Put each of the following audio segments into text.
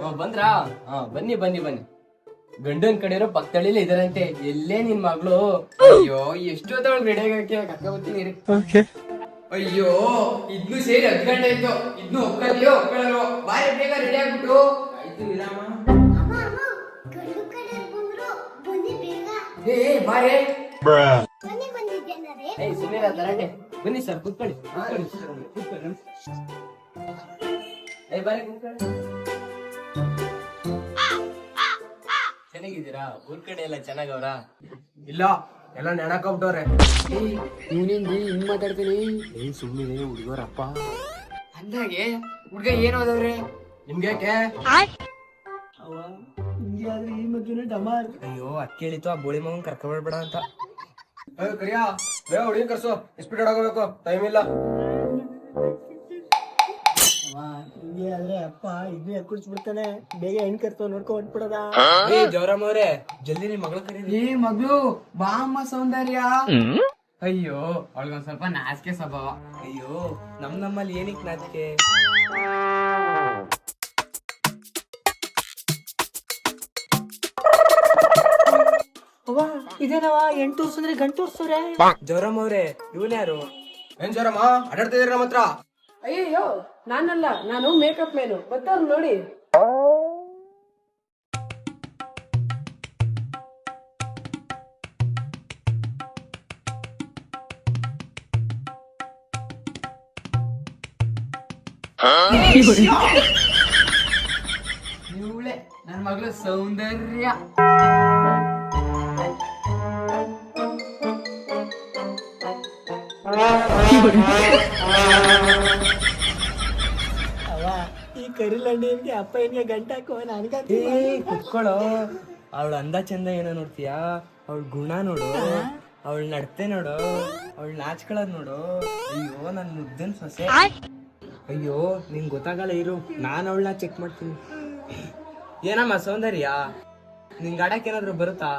ಹ್ಮ್, ಬಂದ್ರಾ? ಹಾ ಬನ್ನಿ ಬನ್ನಿ ಬನ್ನಿ. ಗಂಡನ್ ಕಡೆಯವರು ಪಕ್ಕದಳ್ಳಿಲೇ ಇದಾರಂತೆ. ಎಲ್ಲೇ ನಿನ್ ಮಗಳು? ಅಯ್ಯೋ ಎಷ್ಟೊತ್ತೊಳಗೆ ರೆಡಿ ಆಗಕ್ಕೆ ಕರ್ಕ ಬರ್ತೀನಿ. ಅಯ್ಯೋ ಇದ್ನು ಸೇರಿ ಹತ್ತು ಗಂಟೆ ಆಯ್ತು. ಇದ್ನು ಒಕ್ಕಲಿಯೋ ಒಪ್ಕೊಳ್ಳೋ ಬಾರಿ ಬೇಗ ರೆಡಿ ಆಗ್ಬಿಟ್ಟು. ಆಯ್ತು ವಿರಾಮ ಅಮ್ಮ ಅಮ್ಮ ಗಂಡು ಕಡೆ ಬಂದ್ರು. ಬನ್ನಿ ಬೇಗ. ಏ ಬಾರೆ. ಬನ್ನಿ ಕುತ್ಕೊಳ್ಳಿ ಏಯ್ ಸುಮ್ಮನೆ ತರಟೆ. ಬನ್ನಿ ಸರ್ ಕೂತ್ಕೊಳ್ಳಿ ಕೂತ್ಕೊಳ್ಳಿ ಕೂತ್ಕೊಳ್ಳಿ. ಏಯ್ ಬಾರಿ ಕೂತ್ಕೊಳ್ಳಿ. ಚೆನ್ನಾಗಿದ್ದೀರಾ? ಊರ್ ಕಡೆ ಎಲ್ಲ ಚೆನ್ನಾಗವ್ರಾ? ಇಲ್ಲ ಎಲ್ಲ ನೆಣಕೊಂಬಿಟ್ಟವ್ರೆ ಇವನಿಂದ ಹಿಂಗ್ ಮಾತಾಡ್ತೀನಿ. ಏನ್ ಸುಮ್ಮನೆ ಹುಡುಗರಪ್ಪ. ಅಂದಾಗೆ ಹುಡ್ಗ ಏನ್ ಓದವ್ರೆ? ನಿಮ್ಗೆ ಅಯ್ಯೋ ಅದ್ ಕೇಳಿತು ಆ ಬೋಳಿ ಮಗನ್ ಕರ್ಕೊಬೇಡ ಅಂತ. ಕರಿಯಾ ಬೇಗ ಹುಡುಗಿ ಕರ್ಸು ಸ್ಪೀಡ್ ಆಗೋಬೇಕು ಟೈಮ್ ಇಲ್ಲ. ಹಿಂಗೆ ಆದ್ರೆ ಅಪ್ಪ ಇದ್ನೇ ಕುಡಿಸ್ಬಿಡ್ತಾನೆ ಬೇಗ ಹೆಣ್ ಕರ್ತಾವ ನೋಡ್ಕೊ ಹೊಟ್ಬಿಡದ ಏ ಜವರಮ್ಮ ಅವ್ರೆ ಜಲ್ದಿ ನಿಮ್ ಮಗಳ ಕರೀರಿ. ಏ ಮಗಳು ಬಾ ಅಮ್ಮ ಸೌಂದರ್ಯ. ಅಯ್ಯೋ ಅವಳಿಗೊಂದ್ ಸ್ವಲ್ಪ ನಾಚಿಕೆ ಸ್ವಭಾವ. ಅಯ್ಯೋ ನಮ್ ನಮ್ಮಲ್ಲಿ ಏನಿಕ್ ನಾಚಿಕೆ? ಅವ್ವ ಇದೇನವ ಎಂಟು ಅಂದ್ರೆ ಗಂಟು ತೋರ್ಸವ್ರೆ ಜವರಮ್ಮ ಅವ್ರೆ ಇವನ್ ಯಾರು? ಏನ್ ಜೋರಮ್ಮ ಆಟಾಡ್ತಿದ್ದೀರಿ ನಮ್ಮ ಹತ್ರ ಅಯ್ಯಯ್ಯೋ ನಾನಲ್ಲ ನಾನು ಮೇಕಪ್ ಮೇನು ಬರ್ತಾರ ನೋಡಿ ಇವಳೆ ನನ್ನ ಮಗಳು ಸೌಂದರ್ಯ ಅವ ಈ ಅಂತ ಅಪ್ಪ ಏನ್ಗೆ ಗಂಟ ಹಾಕುವ ನನ್ಗಂತ ಕುತ್ಕೊಳ್ಳೋ. ಅವಳ ಅಂದ ಚಂದ ಏನೋ ನೋಡ್ತೀಯಾ? ಅವಳ ಗುಣ ನೋಡು. ಅವಳ ನಡತೆ ನೋಡು. ಅವಳ ನಾಚ್ಕೊಳ್ಳೋದ್ ನೋಡು. ಅಯ್ಯೋ ನನ್ ಮುದ್ದನ್ ಸೊಸೆ. ಅಯ್ಯೋ ನಿಂಗ್ ಗೊತ್ತಾಗಲ್ಲ ಇರು. ನಾನು ಅವಳನ್ನ ಚೆಕ್ ಮಾಡ್ತೀನಿ. ಏನಮ್ಮ ಸೌಂದರ್ಯ? ನಿಂಗ್ ಆಡಕ್ ಏನಾದ್ರು ಬರುತ್ತಾ?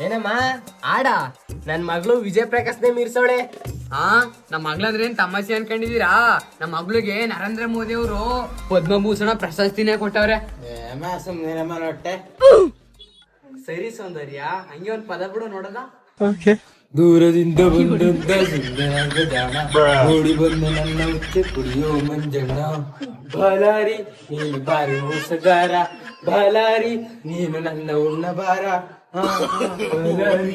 ಏನಮ್ಮ? ಆಡ. ನನ್ ಮಗಳು ವಿಜಯ್ ಪ್ರಕಾಶ್ನೇ ಮೀರ್ಸವಳೆ. ಹಾ ನಮ್ಮ ಮಗಳಂದ್ರೆ ಏನ್ ತಮಾಷೆ ಅನ್ಕೊಂಡಿದೀರಾ? ನಮ್ಮ ಮಗ್ಳಿಗೆ ನರೇಂದ್ರ ಮೋದಿ ಅವರು ಪದ್ಮಭೂಷಣ ಪ್ರಶಸ್ತಿನೇ ಕೊಟ್ಟವ್ರೆ. ಸರಿ ಸೌಂದರ್ಯ ಹಂಗೆ ಒಂದ್ ಪದ ಬಿಡು ನೋಡಲ್ಲ ದೂರದಿಂದ ಬಂದಂತ ಸುಂದರಾಂಗ ಜಾಣ. ಓಡಿ ಬಂದು ನನ್ನ ಉಚ್ಚೆ ಕುಡಿಯೋ ಮಂಜಣ್ಣ. ಬಲಾರಿ ನೀನು ಬಾರಿ ಮೋಸಗಾರ ಬಲಾರಿ ನೀನು ನನ್ನ ಉಣ್ಣ ಬಾರ ಹಾ, ಹಾ, ಬಲಾರಿ.